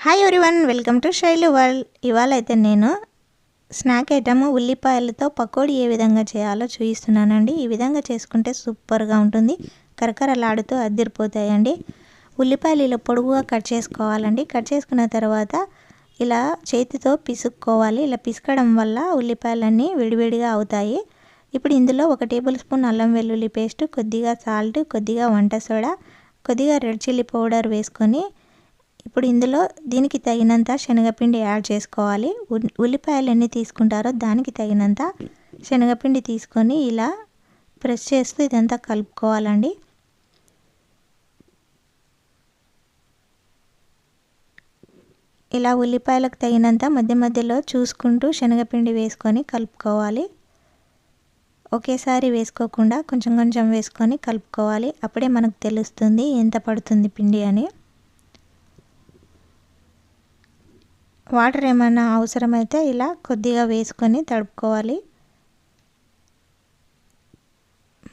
Hi everyone welcome to Shaili world ఇవాళ అయితే నేను స్నాక్ ఐటమ్ ఉల్లిపాయలతో పకోడీ ఏ విధంగా చేయాలో చూపిస్తున్నానండి ఈ విధంగా చేసుకుంటే సూపర్గా ఉంటుంది. కరకరలాడుతూ అద్దరిపోతాయండి ఉల్లిపాయలు ఇలా పొడుగుగా కట్ చేసుకోవాలండి. కట్ చేసుకున్న తర్వాత ఇలా చేతితో పిసుక్కోవాలి. ఇలా పిసకడం వల్ల ఉల్లిపాయలన్నీ విడివిడిగా అవుతాయి. ఇప్పుడు ఇందులో ఒక టేబుల్ స్పూన్ అల్లం వెల్లుల్లి పేస్ట్ కొద్దిగా సాల్ట్ కొద్దిగా వంట సోడా కొద్దిగా రెడ్ చిల్లీ పౌడర్ వేసుకొని ఇప్పుడు ఇందులో దీనికి తగినంత శనగపిండి యాడ్ చేసుకోవాలి. ఉల్లిపాయలు ఎన్ని తీసుకుంటారో దానికి తగినంత శనగపిండి తీసుకొని ఇలా ప్రెస్ చేస్తూ ఇదంతా కలుపుకోవాలండి. ఇలా ఉల్లిపాయలకు తగినంత మధ్య మధ్యలో చూసుకుంటూ శనగపిండి వేసుకొని కలుపుకోవాలి. ఒకేసారి వేసుకోకుండా కొంచెం కొంచెం వేసుకొని కలుపుకోవాలి. అప్పుడే మనకు తెలుస్తుంది ఎంత పడుతుంది పిండి అని. వాటర్ ఏమైనా అవసరమైతే ఇలా కొద్దిగా వేసుకొని తడుపుకోవాలి.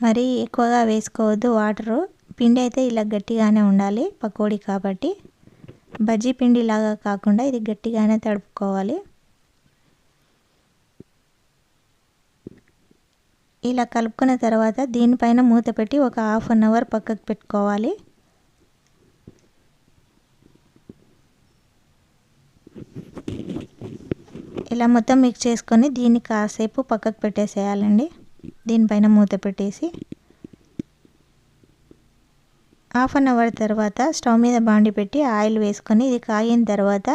మరీ ఎక్కువగా వేసుకోవద్దు వాటరు. పిండి అయితే ఇలా గట్టిగానే ఉండాలి పకోడీ కాబట్టి. బజ్జీ పిండి లాగా కాకుండా ఇది గట్టిగానే తడుపుకోవాలి. ఇలా కలుపుకున్న తర్వాత దీనిపైన మూత పెట్టి ఒక హాఫ్ అన్ అవర్ పక్కకు పెట్టుకోవాలి. ఇలా మొత్తం మిక్స్ చేసుకొని దీన్ని కాసేపు పక్కకు పెట్టేసేయాలండి. దీనిపైన మూత పెట్టేసి హాఫ్ అన్ అవర్ తర్వాత స్టవ్ మీద బాండి పెట్టి ఆయిల్ వేసుకొని ఇది కాగిన తర్వాత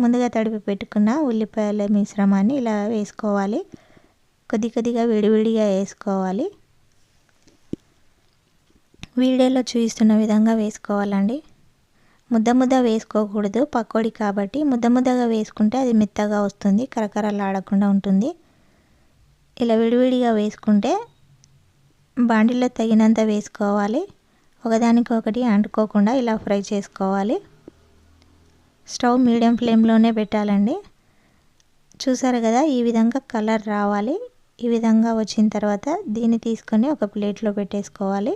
ముందుగా తడిపి పెట్టుకున్న ఉల్లిపాయల మిశ్రమాన్ని ఇలా వేసుకోవాలి. కొద్ది కొద్దిగా విడివిడిగా వేసుకోవాలి. వీడియోలో చూపిస్తున్న విధంగా వేసుకోవాలండి. ముద్ద ముద్ద వేసుకోకూడదు. పకోడీ కాబట్టి ముద్ద ముద్దగా వేసుకుంటే అది మెత్తగా వస్తుంది. కరకరలాడకుండా ఉంటుంది. ఇలా విడివిడిగా వేసుకుంటే బాండిలో తగినంత వేసుకోవాలి. ఒకదానికొకటి అంటుకోకుండా ఇలా ఫ్రై చేసుకోవాలి. స్టవ్ మీడియం ఫ్లేమ్లోనే పెట్టాలండి. చూసారు కదా ఈ విధంగా కలర్ రావాలి. ఈ విధంగా వచ్చిన తర్వాత దీన్ని తీసుకొని ఒక ప్లేట్లో పెట్టేసుకోవాలి.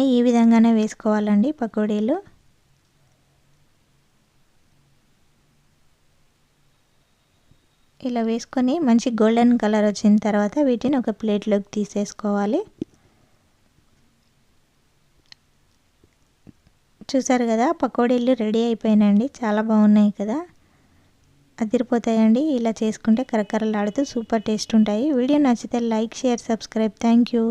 అన్నీ ఈ విధంగానే వేసుకోవాలండి పకోడీలు. ఇలా వేసుకొని మంచి గోల్డెన్ కలర్ వచ్చిన తర్వాత వీటిని ఒక ప్లేట్లోకి తీసేసుకోవాలి. చూసారు కదా పకోడీలు రెడీ అయిపోయినాయండి చాలా బాగున్నాయి కదా. అదిరిపోతాయండి ఇలా చేసుకుంటే కరకరలాడుతూ సూపర్ టేస్ట్ ఉంటాయి. వీడియో నచ్చితే like share subscribe. Thank you.